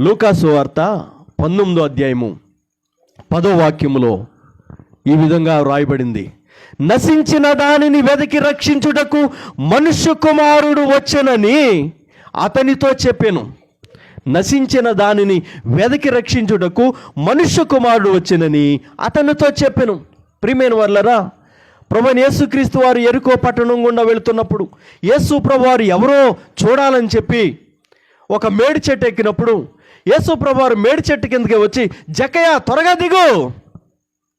లూకాసు వార్త పంతొమ్మిదో అధ్యాయము పదో వాక్యములో ఈ విధంగా వ్రాయబడింది. నశించిన దానిని వెదకి రక్షించుటకు మనుష్య కుమారుడు వచ్చనని అతనితో చెప్పాను. నశించిన దానిని వెదకి రక్షించుటకు మనుష్య కుమారుడు వచ్చినని అతనితో చెప్పాను. ప్రిమేన్ వర్లరా ప్రభుని యేసుక్రీస్తు వారు ఎరుకో పట్టణం గుండా వెళుతున్నప్పుడు యేసు ప్రభు వారు ఎవరో చూడాలని చెప్పి ఒక మేడి చెట్టు ఎక్కినప్పుడు యేసు ప్రభువారు మేడి చెట్టు కిందకి వచ్చి జక్కయ్య త్వరగా దిగు!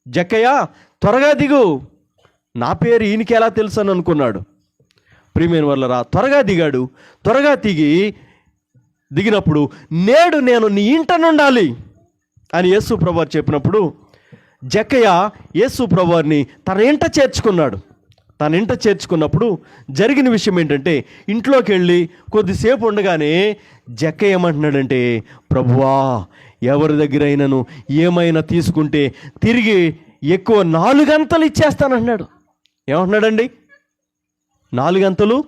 జక్కయ్య త్వరగా దిగు! నా పేరు ఈయనకి ఎలా తెలుసు? అని అనుకున్నాడు. ప్రియమైన వాళ్ళరా త్వరగా దిగాడు. త్వరగా దిగి దిగినప్పుడు నేడు నేను నీ ఇంట నుండాలి. అని యేసు ప్రభువారు చెప్పినప్పుడు జకయ్య యేసు ప్రభువారిని తన ఇంట చేర్చుకున్నాడు. తన ఇంట చేర్చుకున్నప్పుడు జరిగిన విషయం ఏంటంటే ఇంట్లోకి వెళ్ళి కొద్దిసేపు ఉండగానే జక్క ఏమంటున్నాడంటే ప్రభువా ఎవరి దగ్గరైనను ఏమైనా తీసుకుంటే తిరిగి ఎక్కువ నాలుగంతలు ఇచ్చేస్తానంటున్నాడు. ఏమంటున్నాడండి? నాలుగంతలు?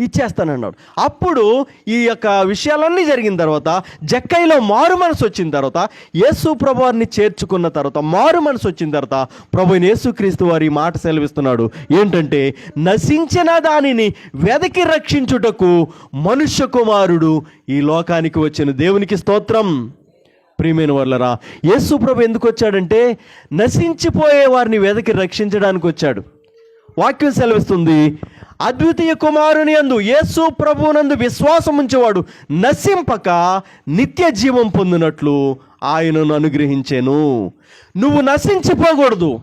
ఇచ్చేస్తానన్నాడు. అప్పుడు ఈ యొక్క విషయాలన్నీ జరిగిన తర్వాత జక్కైలో మారు మనసు వచ్చిన తర్వాత యేసు ప్రభువారిని చేర్చుకున్న తర్వాత మారు మనసు వచ్చిన తర్వాత ప్రభు యేసుక్రీస్తు వారి మాట సెలవిస్తున్నాడు. ఏంటంటే నశించిన దానిని వెదకి రక్షించుటకు మనుష్య కుమారుడు ఈ లోకానికి వచ్చిన దేవునికి స్తోత్రం. ప్రియమైన వాళ్ళరా యేసు ప్రభు ఎందుకు వచ్చాడంటే నశించిపోయే వారిని వెదకి రక్షించడానికి వచ్చాడు. వాక్యం సెలవిస్తుంది అద్వితీయ కుమారుని అందు యేసు ప్రభువునందు విశ్వాసం ఉంచేవాడు నశింపక నిత్య జీవం పొందినట్లు ఆయనను అనుగ్రహించాను. నువ్వు నశించిపోకూడదు.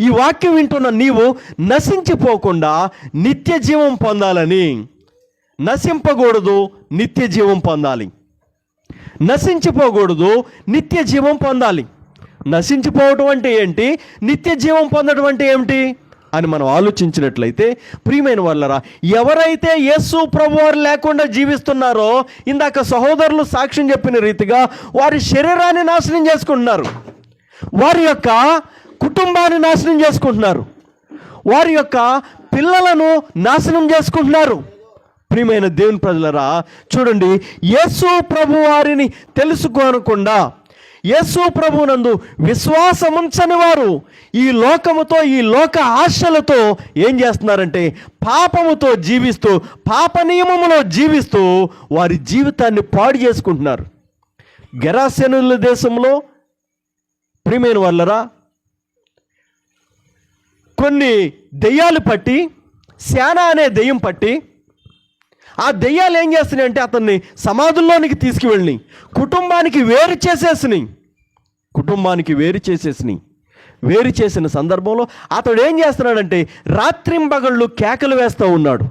ఈ వాక్యం వింటున్న నీవు నశించిపోకుండా నిత్య జీవం పొందాలని. నశింపకూడదు నిత్య జీవం పొందాలి. నశించిపోకూడదు నిత్య జీవం పొందాలి. నశించిపోవటం అంటే ఏంటి? నిత్య జీవం పొందడం అంటే ఏమిటి? అని మనం ఆలోచించినట్లయితే ప్రియమైన వాళ్ళరా ఎవరైతే యేసు ప్రభువారు లేకుండా జీవిస్తున్నారో ఇందాక సహోదరులు సాక్ష్యం చెప్పిన రీతిగా వారి శరీరాన్ని నాశనం చేసుకుంటున్నారు. వారి యొక్క కుటుంబాన్ని నాశనం చేసుకుంటున్నారు. వారి యొక్క పిల్లలను నాశనం చేసుకుంటున్నారు. ప్రియమైన దేవుని ప్రజలరా చూడండి యేసు ప్రభు వారిని తెలుసుకోనకుండా యేసు ప్రభునందు విశ్వాసముంచని వారు ఈ లోకముతో ఈ లోక ఆశలతో ఏం చేస్తున్నారంటే పాపముతో జీవిస్తూ పాప నియమములో జీవిస్తూ వారి జీవితాన్ని పాడు చేసుకుంటున్నారు. గెరాసెనుల దేశంలో ప్రియమైన వల్లరా కొన్ని దెయ్యాలు పట్టి శానా అనే దెయ్యం పట్టి ఆ దెయ్యాలు ఏం చేస్తున్నాయి అంటే అతన్ని సమాధుల్లోనికి తీసుకువెళ్ళి కుటుంబానికి వేరు చేసేసినాయి. కుటుంబానికి వేరు చేసేసినాయి. వేరు చేసిన సందర్భంలో అతడు ఏం చేస్తున్నాడంటే రాత్రింబగళ్ళు కేకలు వేస్తూ ఉన్నాడు.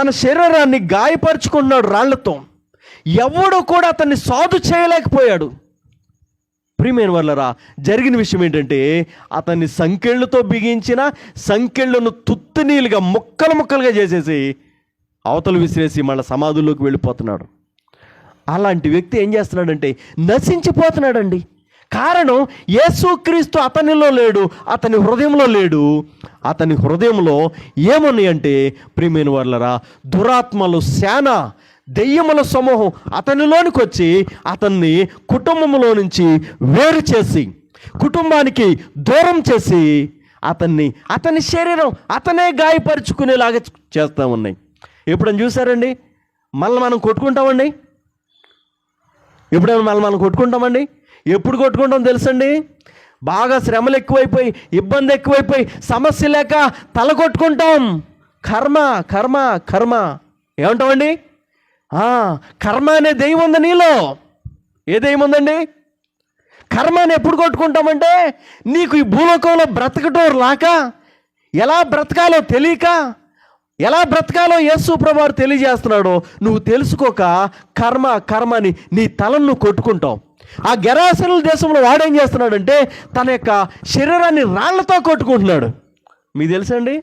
తన శరీరాన్ని గాయపరుచుకున్నాడు రాళ్ళతో. ఎవడు కూడా అతన్ని సాధు చేయలేకపోయాడు. ప్రియమైన వాళ్ళరా జరిగిన విషయం ఏంటంటే అతన్ని సంకెళ్ళతో బిగించిన సంకెళ్ళను తుత్తునీలుగా ముక్కలు ముక్కలుగా చేసేసి అవతలు విసిరేసి మళ్ళీ సమాధుల్లోకి వెళ్ళిపోతున్నాడు. అలాంటి వ్యక్తి ఏం చేస్తున్నాడంటే నశించిపోతున్నాడండి. కారణం యేసుక్రీస్తు అతనిలో లేడు అతని హృదయంలో లేడు. అతని హృదయంలో ఏమున్నాయంటే ప్రియమైన వాళ్ళరా దురాత్మలు శాన దెయ్యముల సమూహం అతనిలోనికి వచ్చి అతన్ని కుటుంబంలో నుంచి వేరు చేసి కుటుంబానికి దూరం చేసి అతన్ని అతని శరీరం అతనే గాయపరుచుకునేలాగా చేస్తూ ఉన్నాయి. ఎప్పుడైనా చూసారండి? మళ్ళీ మనం కొట్టుకుంటామండి? ఎప్పుడైనా మళ్ళీ మనం కొట్టుకుంటామండి? ఎప్పుడు కొట్టుకుంటాం తెలుసండి? బాగా శ్రమలు ఎక్కువైపోయి ఇబ్బంది ఎక్కువైపోయి సమస్య లేక తల కొట్టుకుంటాం. కర్మ కర్మ కర్మ. ఏమంటామండి? కర్మ అనే దెయ్యం ఉంది నీలో. ఏ దెయ్యం ఉందండి? కర్మని ఎప్పుడు కొట్టుకుంటామంటే నీకు ఈ భూలోకంలో బ్రతకటం రాక ఎలా బ్రతకాలో తెలియక ఎలా బ్రతకాలో యేసు ప్రభువారు తెలియజేస్తున్నాడో నువ్వు తెలుసుకోక కర్మ కర్మని నీ తలను కొట్టుకుంటావు. ఆ గెరాసనుల దేశంలో వాడేం చేస్తున్నాడంటే తన యొక్క శరీరాన్ని రాళ్ళతో కొట్టుకుంటున్నాడు. మీకు తెలుసండి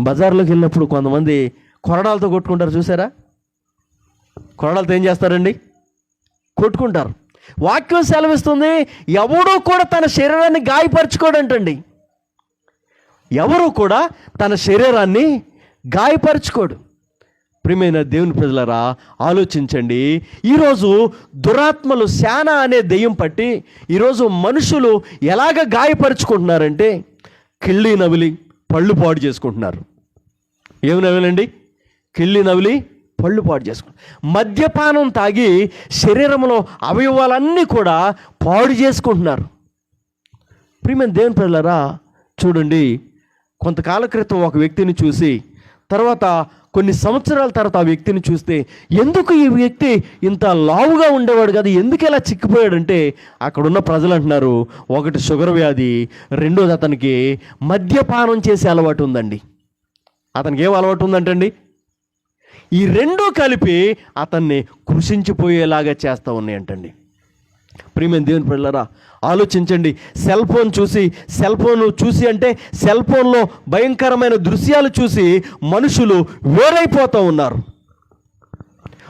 బజార్లోకి వెళ్ళినప్పుడు కొంతమంది కొరడాలతో కొట్టుకుంటారు చూసారా? కొరడాలతో ఏం చేస్తారండి? కొట్టుకుంటారు. వాక్యం సెలవిస్తుంది ఎవడూ కూడా తన శరీరాన్ని గాయపరచుకోడంటండి. ఎవరు కూడా తన శరీరాన్ని గాయపరచుకోడు. ప్రియమైన దేవుని ప్రజలరా ఆలోచించండి. ఈరోజు దురాత్మలు శాన అనే దెయ్యం పట్టి ఈరోజు మనుషులు ఎలాగ గాయపరుచుకుంటున్నారంటే కిళ్ళి నవిలి పళ్ళు పాడు చేసుకుంటున్నారు. ఏమి నవిలండి? కిళ్ళి నవిలి పళ్ళు పాడు చేసుకుంటారు మద్యపానం తాగి శరీరంలో అవయవాలన్నీ కూడా పాడు చేసుకుంటున్నారు. ప్రియమైన దేవుని ప్రజలరా చూడండి. కొంతకాల క్రితం ఒక వ్యక్తిని చూసి తర్వాత కొన్ని సంవత్సరాల తర్వాత ఆ వ్యక్తిని చూస్తే ఎందుకు ఈ వ్యక్తి ఇంత లావుగా ఉండేవాడు కదా? ఎందుకు ఇలా చిక్కిపోయాడంటే అక్కడున్న ప్రజలు అంటున్నారు ఒకటి షుగర్ వ్యాధి రెండోది అతనికి మద్యపానం చేసే అలవాటు ఉందండి. అతనికి ఏం అలవాటు ఉందంటండి? ఈ రెండూ కలిపి అతన్ని కృషించిపోయేలాగా చేస్తూ ఉన్నాయంటండి. ప్రియమైన దేవుని పిల్లరా ఆలోచించండి. సెల్ ఫోన్ చూసి సెల్ ఫోన్ చూసి అంటే సెల్ ఫోన్లో భయంకరమైన దృశ్యాలు చూసి మనుషులు వేరైపోతూ ఉన్నారు.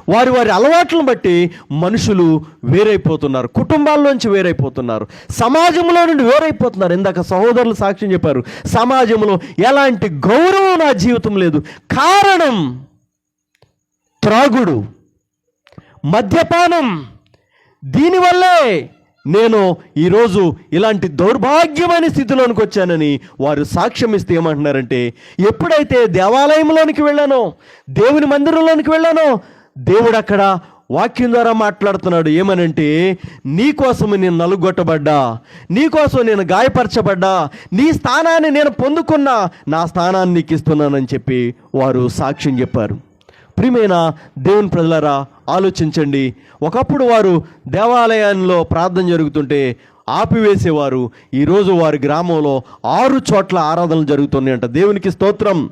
వారి వారి అలవాట్లను బట్టి మనుషులు వేరైపోతున్నారు. కుటుంబాల్లోంచి వేరైపోతున్నారు. సమాజంలో నుండి వేరైపోతున్నారు. ఇందాక సహోదరులు సాక్ష్యం చెప్పారు. సమాజంలో ఎలాంటి గౌరవం నా జీవితం లేదు. కారణం త్రాగుడు మద్యపానం. దీనివల్లే నేను ఈరోజు ఇలాంటి దౌర్భాగ్యమైన స్థితిలోనికి వచ్చానని వారు సాక్ష్యం ఇస్తే ఏమంటున్నారంటే ఎప్పుడైతే దేవాలయంలోనికి వెళ్ళానో దేవుని మందిరంలోనికి వెళ్ళానో దేవుడు అక్కడ వాక్యం ద్వారా మాట్లాడుతున్నాడు. ఏమనంటే నీకోసం నేను నలుగొట్టబడ్డా నీకోసం నేను గాయపరచబడ్డా నీ స్థానాన్ని నేను పొందుకున్నా నా స్థానాన్ని నీకు ఇస్తున్నానని చెప్పి వారు సాక్ష్యం చెప్పారు. ప్రియమైన దేవుని ప్రజలారా ఆలోచించండి. ఒకప్పుడు వారు దేవాలయంలో ప్రార్థన జరుగుతుంటే ఆపివేసేవారు. ఈరోజు వారి గ్రామంలో ఆరు చోట్ల ఆరాధనలు జరుగుతున్నాయంట. దేవునికి స్తోత్రం.